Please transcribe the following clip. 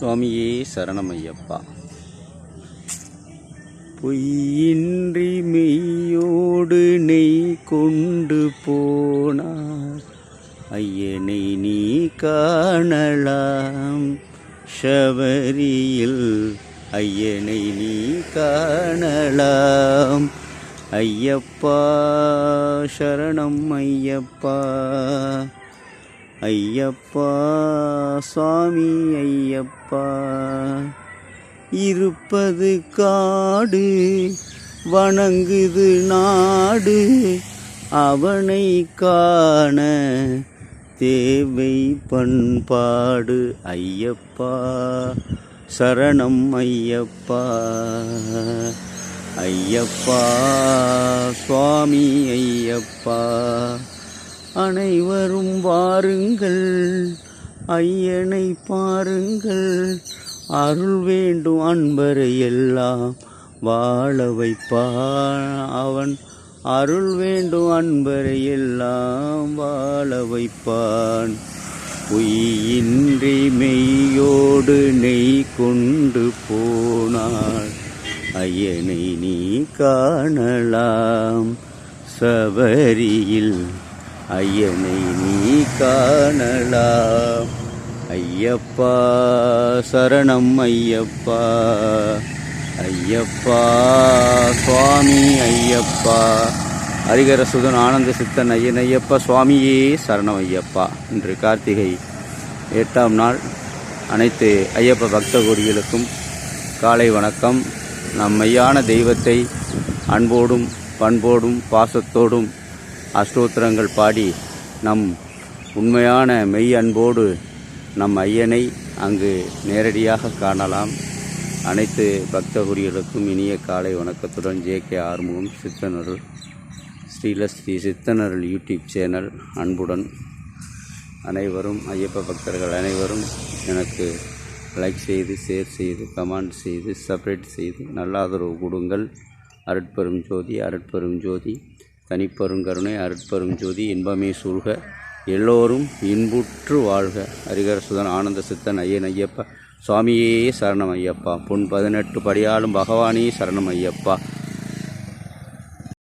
சுவாமியே சரணமையப்பா. பொய்யின்றி மெய்யோடு நெய் கொண்டு போனார். ஐயனை நீ காணலாம். ஷபரியில் ஐயனை நீ காணலாம். ஐயப்பா சரணம் ஐயப்பா. ஐயப்பா சுவாமி ஐயப்பா. இருப்பது காடு வணங்குது நாடு அவனை காண தேவை பண்பாடு. ஐயப்பா சரணம் ஐயப்பா. ஐயப்பா சுவாமி ஐயப்பா. அனைவரும் வாருங்கள். ஐயனை பாருங்கள். அருள் வேண்டும் அன்பரை எல்லாம் வாழ வைப்பான் அவன். அருள் வேண்டும் அன்பரை எல்லாம் வாழ வைப்பான். பொய்யின்றி மெய்யோடு நெய் கொண்டு போனாள். ஐயனை நீ காணலாம். சபரியில் ஐயனை நீ காணலாம். ஐயப்பா சரணம் ஐயப்பா. ஐயப்பா சுவாமி ஐயப்பா. ஹரிகர சுதன் ஆனந்த சித்தன் ஐயன் ஐயப்பா சுவாமியே சரணம் ஐயப்பா. இன்று கார்த்திகை எட்டாம் நாள். அனைத்து ஐயப்ப பக்த கோடிகளுக்கும் காலை வணக்கம். நம்மையான தெய்வத்தை அன்போடும் பண்போடும் பாசத்தோடும் அஷ்டோத்திரங்கள் பாடி நம் உண்மையான மெய் அன்போடு நம் ஐயனை அங்கு நேரடியாக காணலாம். அனைத்து பக்தகுரிகளுக்கும் இனிய காலை வணக்கத்துடன் J K Arumugam Siddhanarul Srilasri Siddhanarul YouTube channel அன்புடன் அனைவரும் ஐயப்ப பக்தர்கள் அனைவரும் எனக்கு லைக் செய்து ஷேர் செய்து கமெண்ட் செய்து சப்ரேட் செய்து நல்லாதரவு கொடுங்கள். அருட்பெரும் ஜோதி அருட்பெரும் ஜோதி. தனிப்பெருங்கருணை அருட்பெரும் ஜோதி இன்பமே சூழ்க. எல்லோரும் இன்புற்று வாழ்க. ஹரிகரசுதன் ஆனந்த சித்தன் ஐயன் ஐயப்பா. சுவாமியே சரணம் ஐயப்பா. பொன் பதினெட்டு படியாலும் பகவானே சரணம் ஐயப்பா.